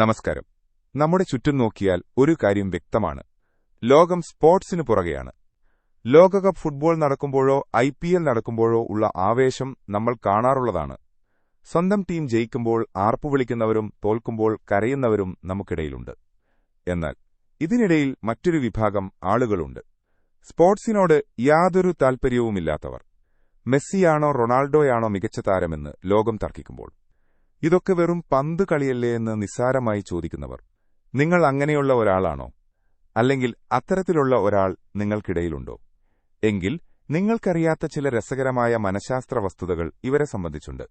നമസ്കാരം. നമ്മുടെ ചുറ്റും നോക്കിയാൽ ഒരു കാര്യം വ്യക്തമാണ്. ലോകം സ്പോർട്സിനു പുറകെയാണ്. ലോകകപ്പ് ഫുട്ബോൾ നടക്കുമ്പോഴോ ഐ പി എൽ നടക്കുമ്പോഴോ ഉള്ള ആവേശം നമ്മൾ കാണാറുള്ളതാണ്. സ്വന്തം ടീം ജയിക്കുമ്പോൾ ആർപ്പുവിളിക്കുന്നവരും തോൽക്കുമ്പോൾ കരയുന്നവരും നമുക്കിടയിലുണ്ട്. എന്നാൽ ഇതിനിടയിൽ മറ്റൊരു വിഭാഗം ആളുകളുണ്ട്. സ്പോർട്സിനോട് യാതൊരു താൽപ്പര്യവുമില്ലാത്തവർ മെസ്സിയാണോ റൊണാൾഡോയാണോ മികച്ച താരമെന്ന് ലോകം തർക്കിക്കുമ്പോൾ. ഇതൊക്കെ വെറും പന്ത് കളിയല്ലേ എന്ന് നിസ്സാരമായി ചോദിക്കുന്നവർ. നിങ്ങൾ അങ്ങനെയുള്ള ഒരാളാണോ? അല്ലെങ്കിൽ അത്തരത്തിലുള്ള ഒരാൾ നിങ്ങൾക്കിടയിലുണ്ടോ? എങ്കിൽ നിങ്ങൾക്കറിയാത്ത ചില രസകരമായ മനഃശാസ്ത്ര വസ്തുതകൾ ഇവരെ സംബന്ധിച്ചുണ്ട്.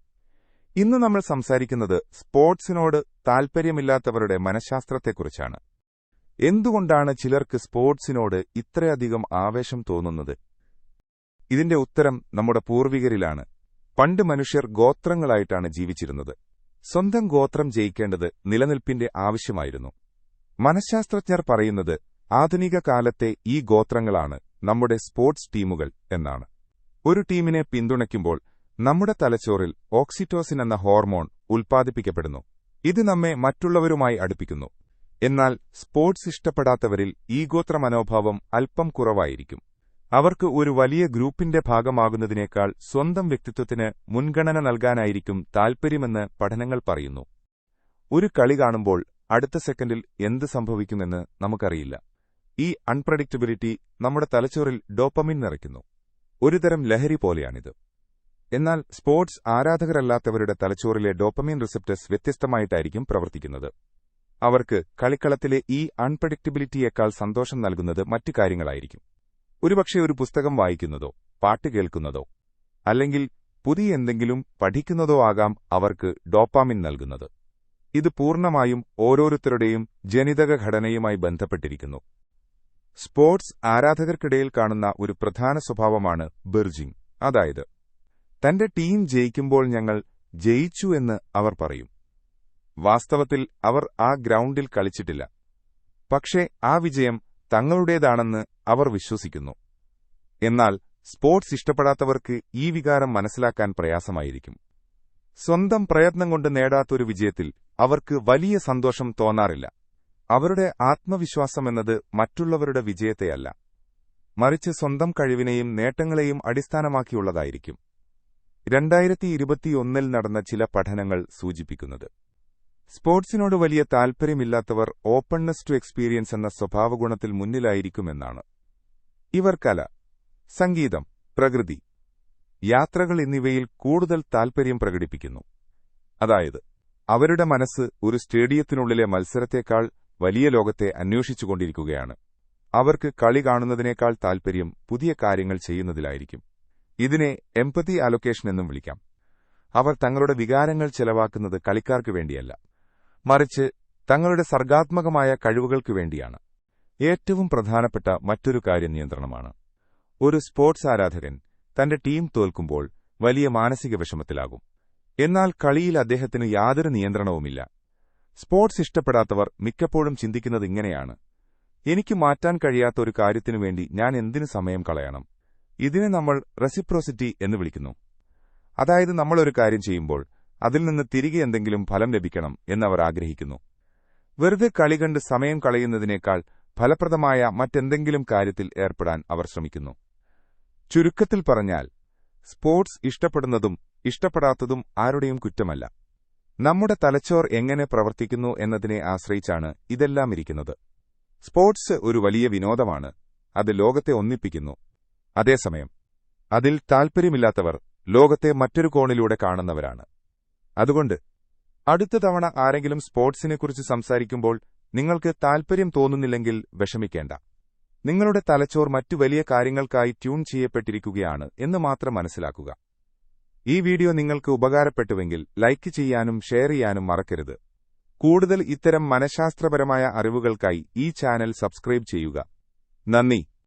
ഇന്ന് നമ്മൾ സംസാരിക്കുന്നത് സ്പോർട്സിനോട് താൽപ്പര്യമില്ലാത്തവരുടെ മനഃശാസ്ത്രത്തെക്കുറിച്ചാണ്. എന്തുകൊണ്ടാണ് ചിലർക്ക് സ്പോർട്സിനോട് ഇത്രയധികം ആവേശം തോന്നുന്നത്? ഇതിന്റെ ഉത്തരം നമ്മുടെ പൂർവികരിലാണ്. പണ്ട് മനുഷ്യർ ഗോത്രങ്ങളായിട്ടാണ് ജീവിച്ചിരുന്നത്. സ്വന്തം ഗോത്രം ജയിക്കേണ്ടത് നിലനിൽപ്പിന്റെ ആവശ്യമായിരുന്നു. മനഃശാസ്ത്രജ്ഞർ പറയുന്നത് ആധുനിക കാലത്തെ ഈ ഗോത്രങ്ങളാണ് നമ്മുടെ സ്പോർട്സ് ടീമുകൾ എന്നാണ്. ഒരു ടീമിനെ പിന്തുണയ്ക്കുമ്പോൾ നമ്മുടെ തലച്ചോറിൽ ഓക്സിറ്റോസിൻ എന്ന ഹോർമോൺ ഉൽപ്പാദിപ്പിക്കപ്പെടുന്നു. ഇത് നമ്മെ മറ്റുള്ളവരുമായി അടുപ്പിക്കുന്നു. എന്നാൽ സ്പോർട്സ് ഇഷ്ടപ്പെടാത്തവരിൽ ഈ ഗോത്ര മനോഭാവം അല്പം കുറവായിരിക്കും. അവർക്ക് ഒരു വലിയ ഗ്രൂപ്പിന്റെ ഭാഗമാകുന്നതിനേക്കാൾ സ്വന്തം വ്യക്തിത്വത്തിന് മുൻഗണന നൽകാനായിരിക്കും താൽപ്പര്യമെന്ന് പഠനങ്ങൾ പറയുന്നു. ഒരു കളി കാണുമ്പോൾ അടുത്ത സെക്കൻഡിൽ എന്ത് സംഭവിക്കുമെന്ന് നമുക്കറിയില്ല. ഈ അൺപ്രഡിക്റ്റബിലിറ്റി നമ്മുടെ തലച്ചോറിൽ ഡോപ്പമിൻ നിറയ്ക്കുന്നു. ഒരുതരം ലഹരി പോലെയാണിത്. എന്നാൽ സ്പോർട്സ് ആരാധകരല്ലാത്തവരുടെ തലച്ചോറിലെ ഡോപ്പമീൻ റിസപ്റ്റേഴ്സ് വ്യത്യസ്തമായിട്ടായിരിക്കും പ്രവർത്തിക്കുന്നത്. അവർക്ക് കളിക്കളത്തിലെ ഈ അൺപ്രഡിക്റ്റബിലിറ്റിയേക്കാൾ സന്തോഷം നൽകുന്നത് മറ്റു കാര്യങ്ങളായിരിക്കും. ഒരുപക്ഷെ ഒരു പുസ്തകം വായിക്കുന്നതോ പാട്ട് കേൾക്കുന്നതോ അല്ലെങ്കിൽ പുതിയ എന്തെങ്കിലും പഠിക്കുന്നതോ ആകാം അവർക്ക് ഡോപ്പാമിൻ നൽകുന്നത്. ഇത് പൂർണമായും ഓരോരുത്തരുടെയും ജനിതക ഘടനയുമായി ബന്ധപ്പെട്ടിരിക്കുന്നു. സ്പോർട്സ് ആരാധകർക്കിടയിൽ കാണുന്ന ഒരു പ്രധാന സ്വഭാവമാണ് ബെർജിംഗ് അതായത് തന്റെ ടീം ജയിക്കുമ്പോൾ ഞങ്ങൾ ജയിച്ചു എന്ന് അവർ പറയും. വാസ്തവത്തിൽ അവർ ആ ഗ്രൗണ്ടിൽ കളിച്ചിട്ടില്ല. പക്ഷേ ആ വിജയം തങ്ങളുടേതാണെന്ന് അവർ വിശ്വസിക്കുന്നു. എന്നാൽ സ്പോർട്സ് ഇഷ്ടപ്പെടാത്തവർക്ക് ഈ വികാരം മനസ്സിലാക്കാൻ പ്രയാസമായിരിക്കും. സ്വന്തം പ്രയത്നം കൊണ്ട് നേടാത്തൊരു വിജയത്തിൽ അവർക്ക് വലിയ സന്തോഷം തോന്നാറില്ല. അവരുടെ ആത്മവിശ്വാസം എന്നത് മറ്റുള്ളവരുടെ വിജയത്തെയല്ല. മറിച്ച് സ്വന്തം കഴിവിനെയും നേട്ടങ്ങളെയും അടിസ്ഥാനമാക്കിയുള്ളതായിരിക്കും. രണ്ടായിരത്തി ഇരുപത്തിയൊന്നിൽ നടന്ന ചില പഠനങ്ങൾ സൂചിപ്പിക്കുന്നത്. സ്പോർട്സിനോട് വലിയ താൽപ്പര്യമില്ലാത്തവർ ഓപ്പൺനെസ് ടു എക്സ്പീരിയൻസ് എന്ന സ്വഭാവഗുണത്തിൽ മുന്നിലായിരിക്കുമെന്നാണ്. ഇവർ കല സംഗീതം പ്രകൃതി യാത്രകൾ എന്നിവയിൽ കൂടുതൽ താൽപര്യം പ്രകടിപ്പിക്കുന്നു. അതായത് അവരുടെ മനസ്സ് ഒരു സ്റ്റേഡിയത്തിനുള്ളിലെ മത്സരത്തേക്കാൾ വലിയ ലോകത്തെ അന്വേഷിച്ചുകൊണ്ടിരിക്കുകയാണ്. അവർക്ക് കളി കാണുന്നതിനേക്കാൾ താൽപര്യം പുതിയ കാര്യങ്ങൾ ചെയ്യുന്നതിലായിരിക്കും. ഇതിനെ എംപതി അലൊക്കേഷൻ എന്നും വിളിക്കാം. അവർ തങ്ങളുടെ വികാരങ്ങൾ ചെലവാക്കുന്നത് കളിക്കാർക്ക് വേണ്ടിയല്ല മറിച്ച് തങ്ങളുടെ സർഗാത്മകമായ കഴിവുകൾക്കു വേണ്ടിയാണ്. ഏറ്റവും പ്രധാനപ്പെട്ട മറ്റൊരു കാര്യം നിയന്ത്രണമാണ്. ഒരു സ്പോർട്സ് ആരാധകൻ തന്റെ ടീം തോൽക്കുമ്പോൾ വലിയ മാനസിക വിഷമത്തിലാകും. എന്നാൽ കളിയിൽ അദ്ദേഹത്തിന് യാതൊരു നിയന്ത്രണവുമില്ല. സ്പോർട്സ് ഇഷ്ടപ്പെടാത്തവർ മിക്കപ്പോഴും ചിന്തിക്കുന്നത് ഇങ്ങനെയാണ്. എനിക്ക് മാറ്റാൻ കഴിയാത്ത ഒരു കാര്യത്തിനു വേണ്ടി ഞാൻ എന്തിനു സമയം കളയണം? ഇതിനെ നമ്മൾ റെസിപ്രോസിറ്റി എന്ന് വിളിക്കുന്നു. അതായത് നമ്മൾ ഒരു കാര്യം ചെയ്യുമ്പോൾ അതിൽ നിന്ന് തിരികെ എന്തെങ്കിലും ഫലം ലഭിക്കണം എന്നവർ ആഗ്രഹിക്കുന്നു. വെറുതെ കളി കണ്ട് സമയം കളയുന്നതിനേക്കാൾ ഫലപ്രദമായ മറ്റെന്തെങ്കിലും കാര്യത്തിൽ ഏർപ്പെടാൻ അവർ ശ്രമിക്കുന്നു. ചുരുക്കത്തിൽ പറഞ്ഞാൽ സ്പോർട്സ് ഇഷ്ടപ്പെടുന്നതും ഇഷ്ടപ്പെടാത്തതും ആരുടെയും കുറ്റമല്ല. നമ്മുടെ തലച്ചോർ എങ്ങനെ പ്രവർത്തിക്കുന്നു എന്നതിനെ ആശ്രയിച്ചാണ് ഇതെല്ലാം ഇരിക്കുന്നത്. സ്പോർട്സ് ഒരു വലിയ വിനോദമാണ്. അത് ലോകത്തെ ഒന്നിപ്പിക്കുന്നു. അതേസമയം അതിൽ താൽപ്പര്യമില്ലാത്തവർ ലോകത്തെ മറ്റൊരു കോണിലൂടെ കാണുന്നവരാണ്. അതുകൊണ്ട് അടുത്ത തവണ ആരെങ്കിലും സ്പോർട്സിനെക്കുറിച്ച് സംസാരിക്കുമ്പോൾ നിങ്ങൾക്ക് താൽപ്പര്യം തോന്നുന്നില്ലെങ്കിൽ വിഷമിക്കേണ്ട. നിങ്ങളുടെ തലച്ചോർ മറ്റു വലിയ കാര്യങ്ങൾക്കായി ട്യൂൺ ചെയ്യപ്പെട്ടിരിക്കുകയാണ് എന്ന് മാത്രം മനസ്സിലാക്കുക. ഈ വീഡിയോ നിങ്ങൾക്ക് ഉപകാരപ്പെട്ടുവെങ്കിൽ ലൈക്ക് ചെയ്യാനും ഷെയർ ചെയ്യാനും മറക്കരുത്. കൂടുതൽ ഇത്തരം മനഃശാസ്ത്രപരമായ അറിവുകൾക്കായി ഈ ചാനൽ സബ്സ്ക്രൈബ് ചെയ്യുക. നന്ദി.